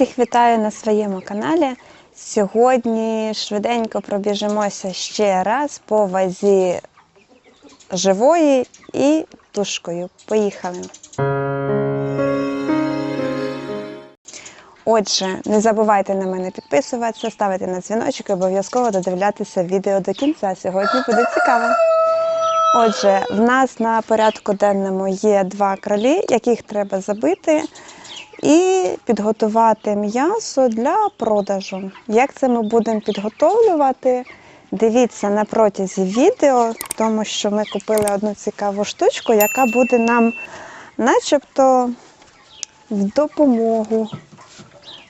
Всіх вітаю на своєму каналі. Сьогодні швиденько пробіжимося ще раз по вазі живої і тушкою. Поїхали. Отже, не забувайте на мене підписуватися, ставити на дзвіночок і обов'язково додивлятися відео до кінця. Сьогодні буде цікаво. Отже, в нас на порядку денному є два кролі, яких треба забити і підготувати м'ясо для продажу. Як це ми будемо підготовлювати? Дивіться на протязі відео, тому що ми купили одну цікаву штучку, яка буде нам начебто в допомогу.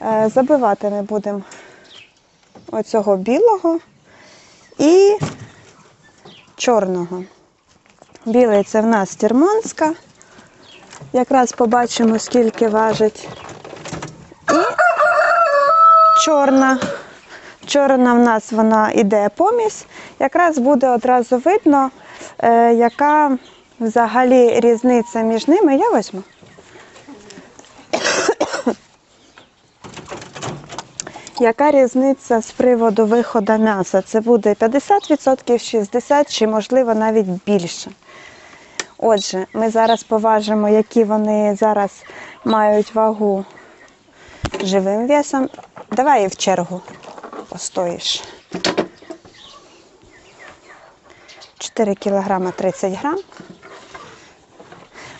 Е, Забивати ми будемо оцього білого і чорного. Білий це в нас термонська. Якраз побачимо, скільки важить. І чорна. Чорна в нас вона іде помість. Якраз буде одразу видно, е, яка взагалі різниця між ними. Я візьму. Яка різниця з приводу виходу м'яса? Це буде 50%, 60% чи, можливо, навіть більше. Отже, ми зараз поважимо, які вони зараз мають вагу живим весом. Давай в чергу постоїш. 4 кг 30 грам.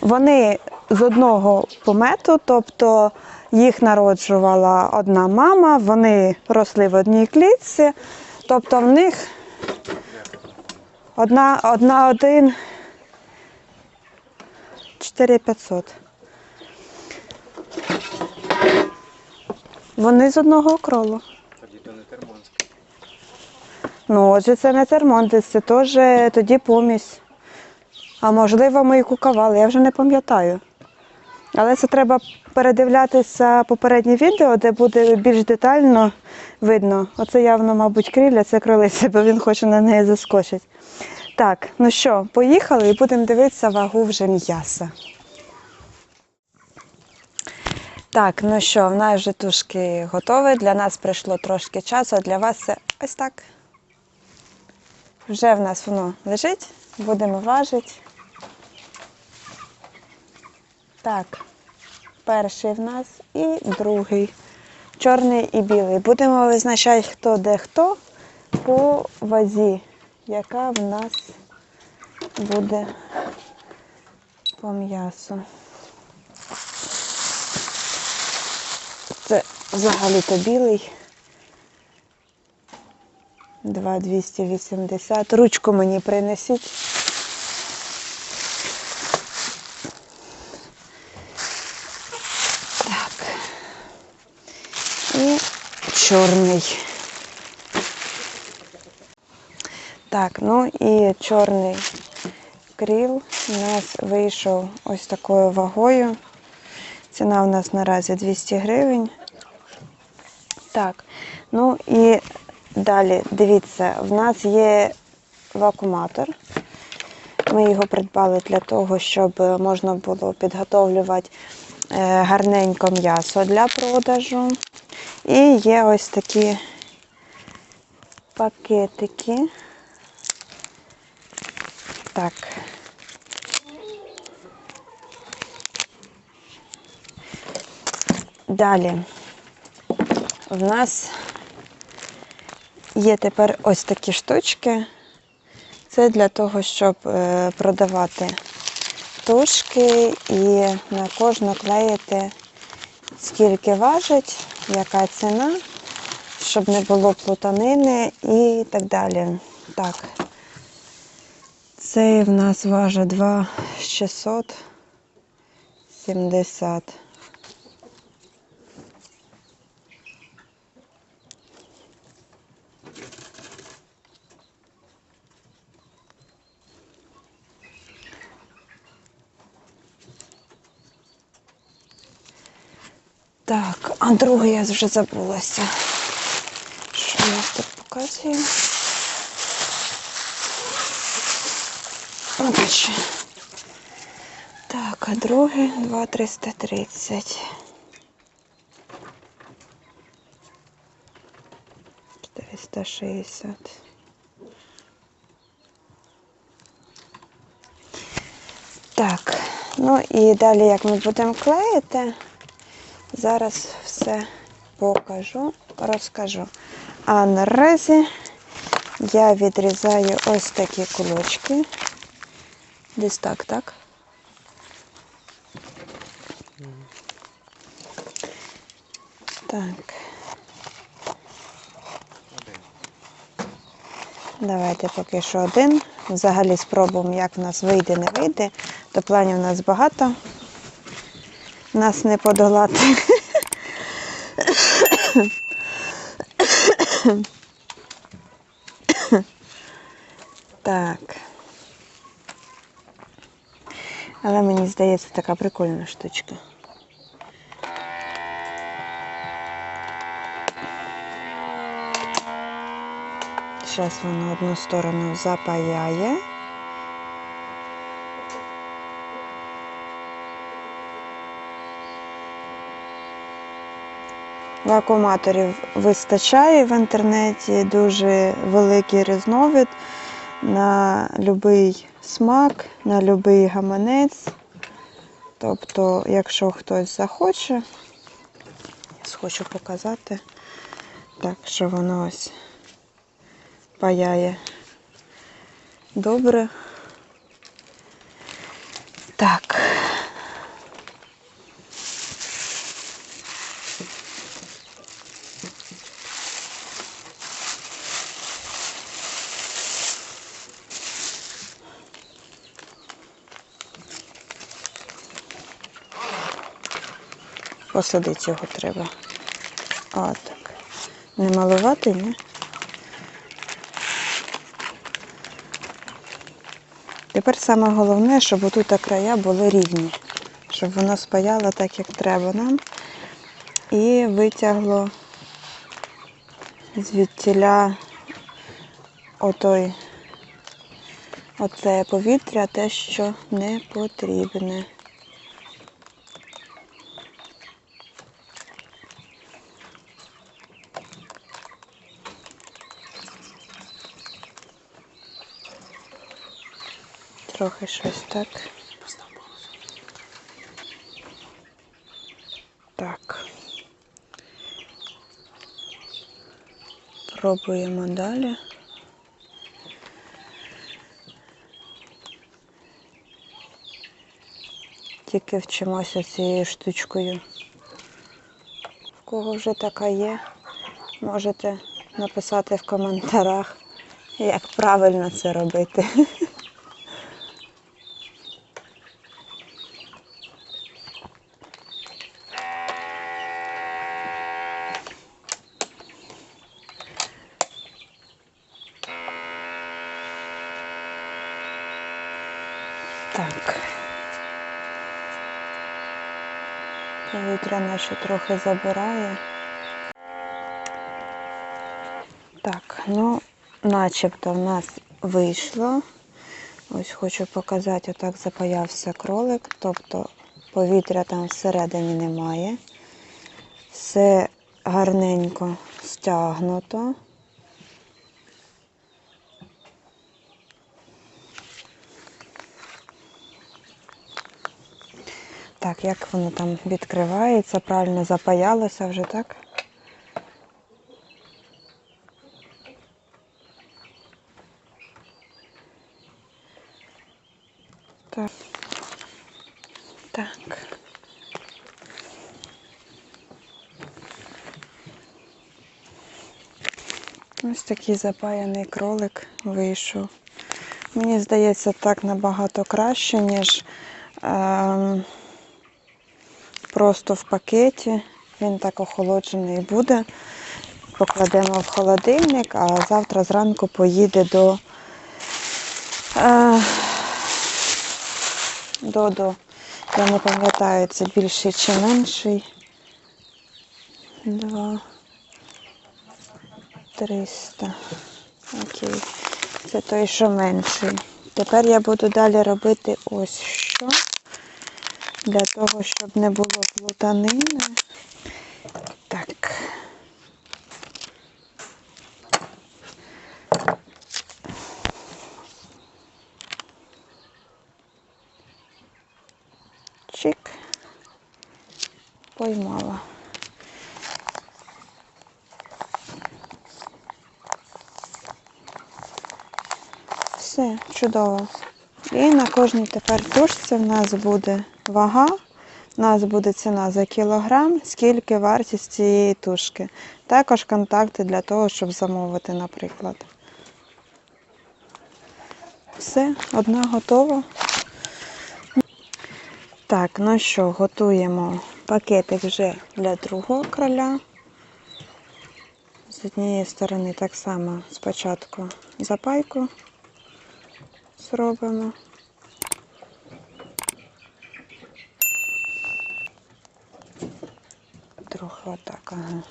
Вони з одного помету, тобто їх народжувала одна мама, вони росли в одній клітці, тобто в них одна, одна один 4500. Вони з одного кролу. Тоді то не термонське. Ну, отже, це не термонтис, це теж тоді помість. А можливо, ми і кукавали, я вже не пам'ятаю. Але це треба передивлятися попереднє відео, де буде більш детально видно. Оце явно, мабуть, крілля, це кролиця, бо він хоче на неї заскочити. Так, ну що, поїхали і будемо дивитися вагу вже м'яса. Так, ну що, в нас вже тушки готові. Для нас прийшло трошки часу, а для вас це ось так. Вже в нас воно лежить, будемо важити. Так, перший в нас і другий. Чорний і білий. Будемо визначати, хто де хто по вазі, яка в нас буде по м'ясу. Це взагалі-то білий. 2,280. Ручку мені принесіть. Так. І чорний. Так, ну і чорний кріл у нас вийшов ось такою вагою. Ціна у нас наразі 200 гривень. Так, ну і далі, дивіться, в нас є вакууматор. Ми його придбали для того, щоб можна було підготовлювати е, гарненько м'ясо для продажу. І є ось такі пакетики. Так. Далі в нас є тепер ось такі штучки. Це для того, щоб е, продавати тушки і на кожну клеїти, скільки важить, яка ціна, щоб не було плутанини і так далі. Так. Цей в нас важить 2,670. Так, а другий я вже забулася. Що у нас тут показує? Отже. Так, а другий 2,330. 360. Так, ну і далі, як ми будемо клеїти, зараз все покажу, розкажу. А наразі я відрізаю ось такі кулочки. Десь так, так? Так. Давайте поки що один. Взагалі спробуємо, як в нас вийде, не вийде. До планів у нас багато. Нас не подолати. Так. Але мені здається, така прикольна штучка. Зараз воно одну сторону запаяє. Вакууматорів вистачає в інтернеті, дуже великий різновид на будь-який смак, на будь-який гаманець. Тобто, якщо хтось захоче, я хочу показати, так, що воно ось паяє добре. Так. Посадити його треба. О, так. Не малувати, ні? Тепер саме головне, щоб отут края були рівні, щоб воно спаяло так, як треба нам. І витягло звідтіля отой, оце повітря, те, що не потрібне. Трохи щось так. Так. Пробуємо далі. Тільки вчимося цією штучкою. В кого вже така є, можете написати в коментарях, як правильно це робити. Так. Повітря наше трохи забирає. Так, ну, начебто в нас вийшло. Ось хочу показати, отак запаявся кролик, тобто повітря там всередині немає. Все гарненько стягнуто. Так, як воно там відкривається, правильно запаялося вже, так? Так. Так. Ось такий запаяний кролик вийшов. Мені здається, так набагато краще, ніж ем, просто в пакеті. Він так охолоджений буде. Покладемо в холодильник, а завтра зранку поїде до, е, до, до я не пам'ятаю, це більший чи менший. Два. 300. Окей. Це той, що менший. Тепер я буду далі робити ось що для того, щоб не було плутанини. Так. Чик. Поймала. Все, чудово. І на кожній тепер тушці в нас буде вага, у нас буде ціна за кілограм, скільки вартість цієї тушки. Також контакти для того, щоб замовити, наприклад. Все, одна готова. Так, ну що, готуємо пакетик вже для другого кроля. З однієї сторони так само спочатку запайку зробимо. Трохи отак, ага.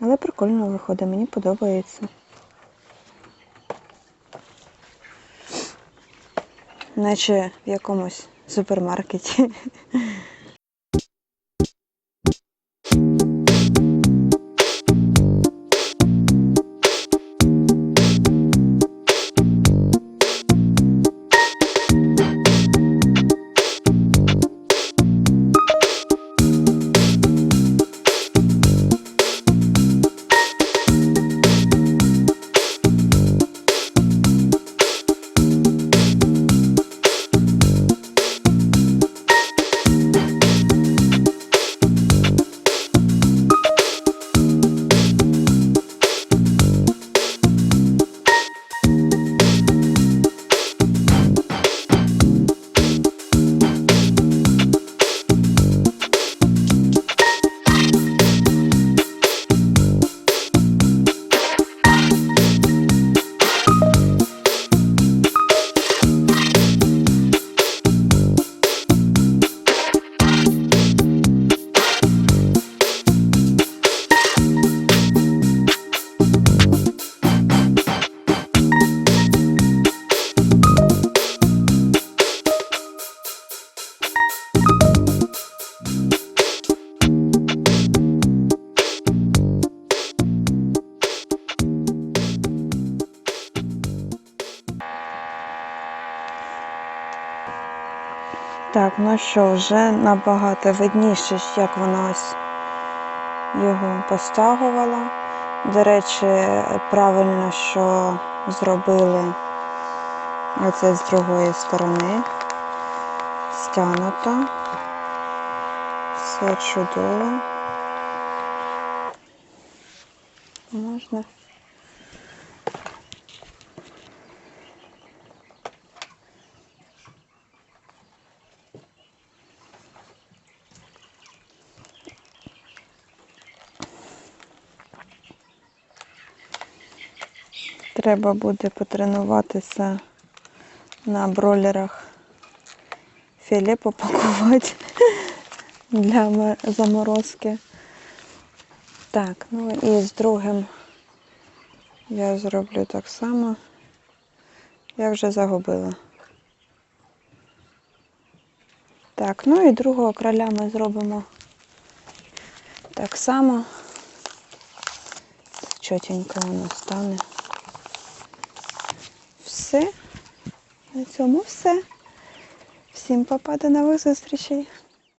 Але прикольно виходить, мені подобається. Наче в якомусь супермаркеті. Так, ну що, вже набагато видніше, як вона ось його постягувала. До речі, правильно, що зробили оце з другої сторони. Стягнуто. Все чудово. Можна. Треба буде потренуватися на бролерах філе попакувати для заморозки. Так, ну і з другим я зроблю так само. Я вже загубила. Так, ну і другого кроля ми зробимо так само. Чотенько воно стане. Все. На цьому все. Всім папа, до нових зустрічей.